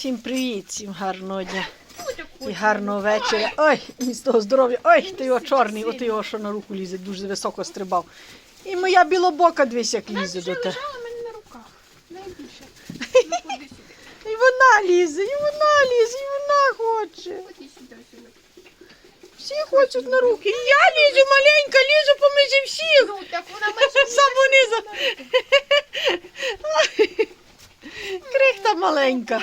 Всім привіт, всім гарного дня і гарного вечора. Ой, і з того здоров'я. Ой, ти його чорний, от його, що на руку лізе, дуже високо стрибав. І моя білобока дивись, як лізе до тебе. лежала мене на руках. Найбільше. Ну. І вона лізе, і вона лізе, і вона хоче. Всі хочуть на руки. І я лізу, маленька, лізу поміж всіх. Ну, так вона майже Сам унизу. Крихта маленька.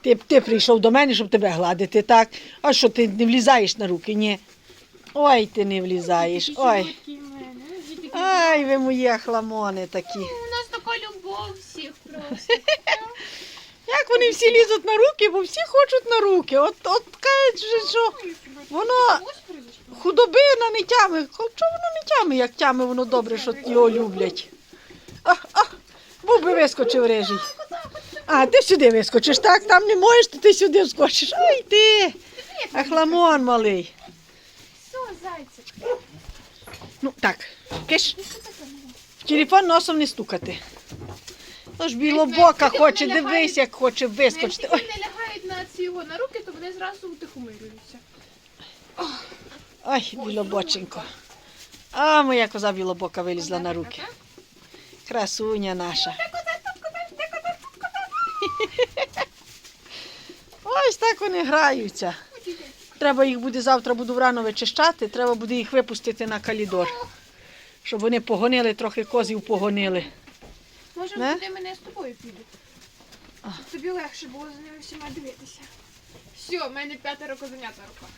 Ти, ти прийшов до мене, щоб тебе гладити, так? А що ти не влізаєш на руки? Ні. Ой, ти не влізаєш. Ой. Ай, ви мої хламони такі. У нас така любов всіх просто. Як вони всі лізуть на руки, бо всі хочуть на руки. От, от кажуть, що воно худобина не тяме. Чого воно не тяме, як тяме, воно добре, що його люблять. Був би вискочив режий. А, ти сюди вискочиш, так? Там не можеш, то ти сюди вскочиш. Ай ти! Ахламон малий. Все, зайчик. Ну так, киш. В телефон носом не стукати. Тож білобока хоче, дивись, як хоче вискочити. Якщо Ой, вони лягають на ці його на руки, то вони зразу утихомирюються. ой, білобоченько. А моя коза білобока вилізла на руки. Красуня наша. Ось так вони граються. Треба їх буде завтра буду врано вичищати, треба буде їх випустити на калідор. Щоб вони погонили, трохи козів погонили. Може, туди мене з тобою підуть. Тобі легше було за ними всіма дивитися. Все, в мене п'ятеро козенят на руках.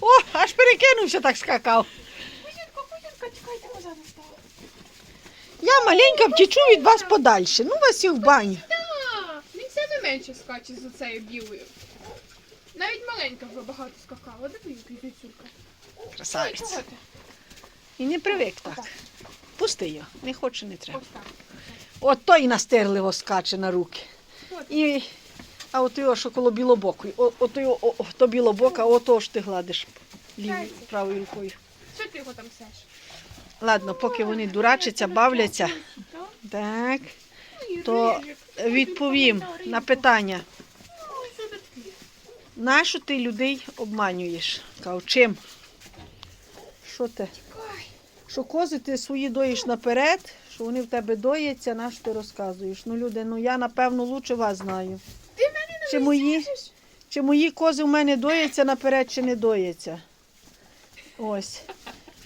О, аж перекинувся, так скакав. Кузінка, кузінка, чекайте, назад не стала. Я маленька втічу від вас подальше. Ну вас всіх в баню. Так, він саме менше скаче за цією білою. Навіть маленька вже багато скакала. Диви, який дитюлька. Ой, Красавець. І не привик так. Пусти його, не хоче, не треба. Ось так. От той настирливо скаче на руки. І, а от його, що коло білобокої, о- от його, о, о, то білобока, ото ж ти гладиш лівою, правою рукою. Що ти його там сеш? Ладно, поки вони дурачаться, бавляться, так, то відповім на питання. Нащо ти людей обманюєш? Кажу, чим? Що ти? Що кози ти свої доїш наперед, що вони в тебе дояться, на що ти розказуєш? Ну, люди, ну я напевно лучше вас знаю. Ти мене не Чи мої, чи мої кози в мене дояться наперед, чи не дояться? Ось.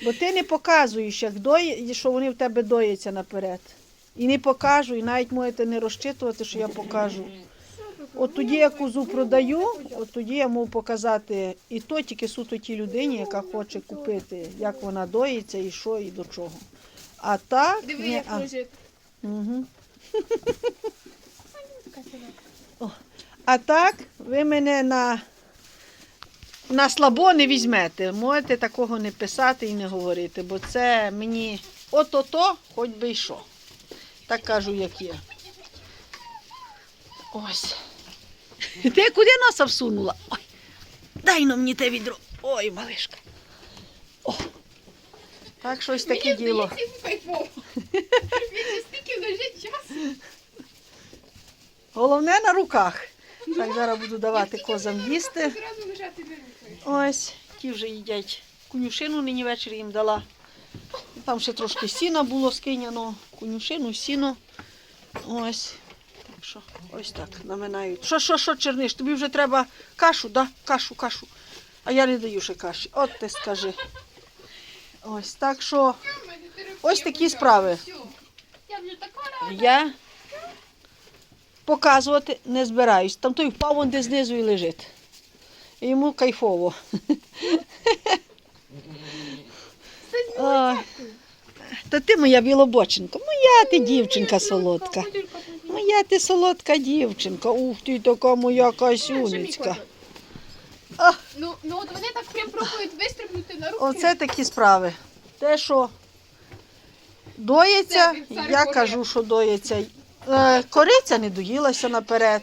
Бо ти не показуєш, як доє, що вони в тебе дояться наперед. І не покажу, і навіть можете не розчитувати, що я покажу. От тоді я козу продаю, от тоді я можу показати і то тільки суто тій людині, яка хоче купити, як вона доїться, і що, і до чого. А так, Диви, як а. Угу. А так, ви мене на, на слабо не візьмете. Можете такого не писати і не говорити, бо це мені от-ото, хоч би й що. Так кажу, як є. Ось. Ти куди носа всунула? Ой, дай но мені те відро. Ой, малишка. О. Так, щось таке Мені діло. Головне на руках. Так, зараз буду давати козам їсти. Ось, ті вже їдять. Конюшину нині ввечері їм дала. Там ще трошки сіна було скиняно. Конюшину, сіно. Ось. Так що, ось так наминають. Що, що, що, черниш? Тобі вже треба кашу, да? Кашу, кашу. А я не даю ще каші. От ти скажи. Ось так що Ось такі справи. Я вже така рада. я показувати не збираюсь. Там той впав вон де знизу і лежить. І Йому кайфово. Та ти моя білобоченка, моя ти дівчинка солодка. Моя ти солодка дівчинка. Ух ти, така моя касюнечка. Ну, ну от вони так прям пробують вистрибнути на руки. оце такі справи. Те, що доїться, цар я кажу, що доїться. Е, кориця не доїлася наперед.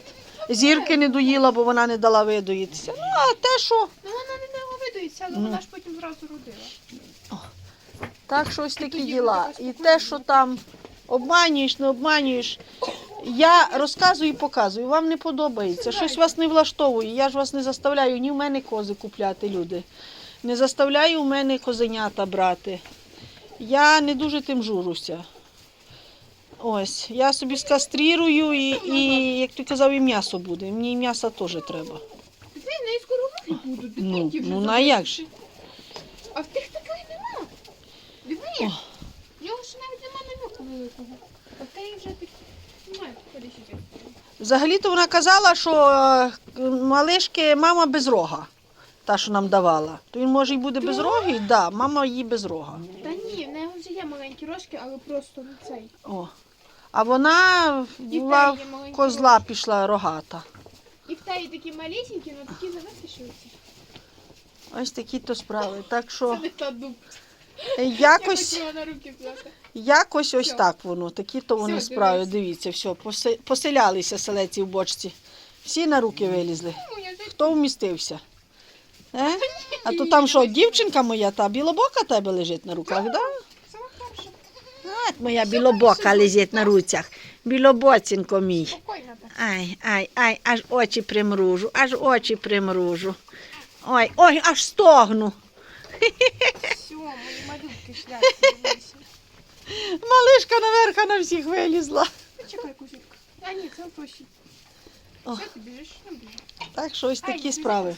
Зірки не доїла, бо вона не дала видоїтися. Ну, а те, що Ну вона не не видається, але вона ж потім зразу родила. Так, що ось такі діла. І те, що там обманюєш, не обманюєш. Я розказую і показую, вам не подобається, щось вас не влаштовує. Я ж вас не заставляю ні в мене кози купляти, люди. Не заставляю в мене козенята брати. Я не дуже тим журуся. Ось, я собі скастрирую і, і як ти казав, і м'ясо буде. Мені і м'яса теж треба. Ти в неї скоро руки будуть. Ну, дитинки вже ну на забиті. як же? А в тих такої нема. Диви. В нього ще навіть нема намеку великого. А в теї вже такі. Немає, сюди. Взагалі-то вона казала, що е, малишки мама без рога, та, що нам давала. То він може і буде без роги, да, мама її без рога. Та ні, в неї вже є маленькі рожки, але просто не цей. О. А вона в була є маленькі козла пішла рогата. І в теї такі малесенькі, але такі зависишуються. Ось такі то справи. Так Це що не та дуб. Я якось, хотіла на руки взяти. якось ось Всьо. так воно. Такі то вони Всьо, справи. дивись. Дивіться, все, посе- поселялися селеці в бочці. Всі на руки вилізли. Ну, я Хто вмістився? Е? А то там що, дівчинка моя, та білобока тебе лежить на руках, так? Да? Сама моя білобока лежить на руцях. Білобоцінко мій. Ай, ай, ай, аж очі примружу, аж очі примружу. Ой, ой, аж стогну. Все, мої малюнки шляться. Малишка наверха на всіх вилізла. Почекай, кузінка. А ні, це тощі. О. Ти біжиш? Так що ось такі справи.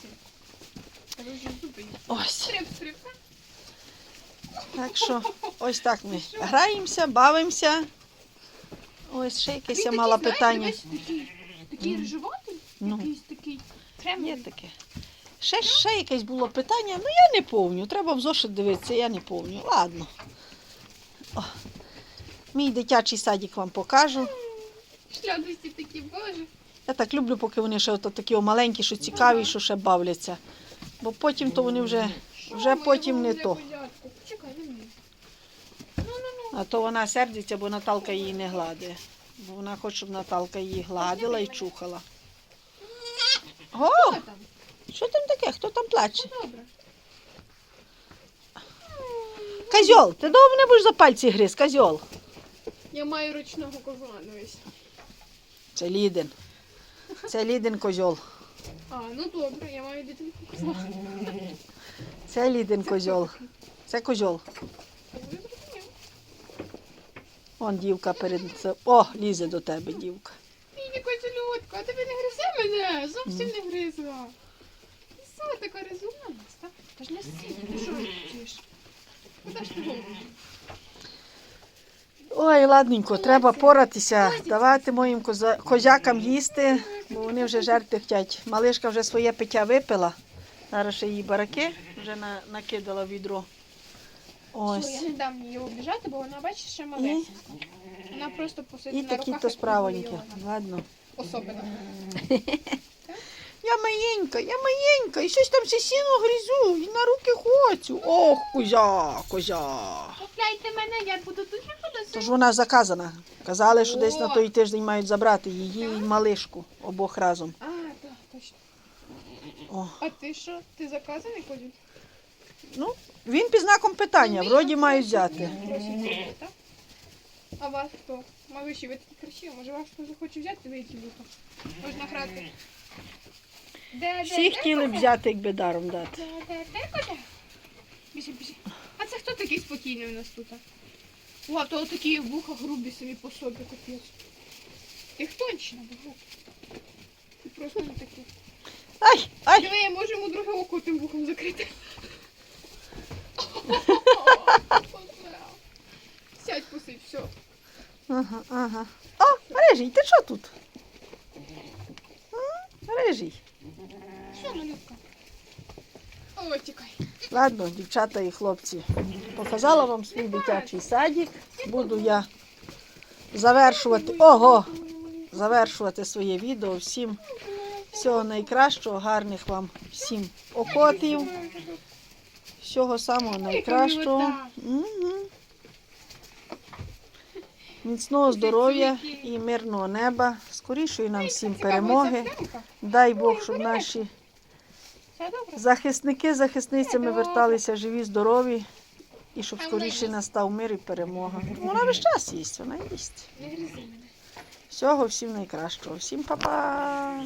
Ось. Так що ось так ми граємося, бавимося. Ось ще якесь я мала питання. Такий, рижуватий, Ну. якийсь такий Є таке. Ще, ще якесь було питання, ну я не повню. Треба в зошит дивитися, я не повню. Ладно. О, мій дитячий садик вам покажу. Шлядості такі, боже. Я так люблю, поки вони ще ото такі маленькі, що цікаві, що ще бавляться. Бо потім то вони вже, вже потім не то. козятку? Почекай, не мені. Ну, ну, ну. А то вона сердиться, бо Наталка її не гладить. Бо вона хоче, щоб Наталка її гладила і чухала. О, Що там? таке? Хто там плаче? Козьол, ти довго не будеш за пальці гриз, козьол. Я маю ручного козла, дивись. Це Лідин. Це Лідин козьол. А, ну добре, я маю дитинку козла. Це Лідин козьол. Це козьол. Вон дівка перед О, лізе до тебе дівка. Мій козельотка, а тебе не гризе мене? Зовсім не гризла. Що, така розумна? Та та ж не сидь, ти що робиш? Куди ж ти голову? Ой, ладненько, треба поратися, давати моїм коза- козякам їсти, бо вони вже жерти хочуть. Малишка вже своє пиття випила. Зараз ще її бараки вже накидала в відро. Що, Ось. я не дам її обіжати, бо вона, бачиш, ще маленька. Вона просто посидить І на руках, то як справоньки. Ладно. Особливо. Я маленька, я маленька, і щось там все сіно грізу, і на руки хочу. Ох, козя, козя. Купляйте мене, я буду дуже Тож вона заказана. Казали, що десь на той тиждень мають забрати її і малишку обох разом. А, так, точно. О. А ти що? Ти заказаний ходить? Ну, він під знаком питання, вроді мають взяти. А вас хто? Малиші, ви такі красиві, може вас хто захоче взяти, вийти люто. Можна грати. Де, Всі хотіли б взяти, якби даром дати. Де, де, де? Біжи, біжи. А це хто такий спокійний у нас тут? О, то такі вуха грубі самі по собі, капець. Ти хтончина, бо Ти просто не такий. Ай, ай! Диви, я можу йому друге око тим вухом Ага. О, Рижий, ти що тут? М? Рижий. Що, малюка? О, тікай. Ладно, дівчата і хлопці. Показала вам свій дитячий садик. Буду я завершувати. Ого! Завершувати своє відео. Всім всього найкращого, гарних вам всім окотів. Всього самого найкращого. Міцного здоров'я і мирного неба. Скорішої нам всім перемоги. Дай Бог, щоб наші захисники захисницями верталися живі, здорові. І щоб скоріше настав мир і перемога. Вона весь час їсть, вона їсть. Всього всім найкращого. Всім па-па!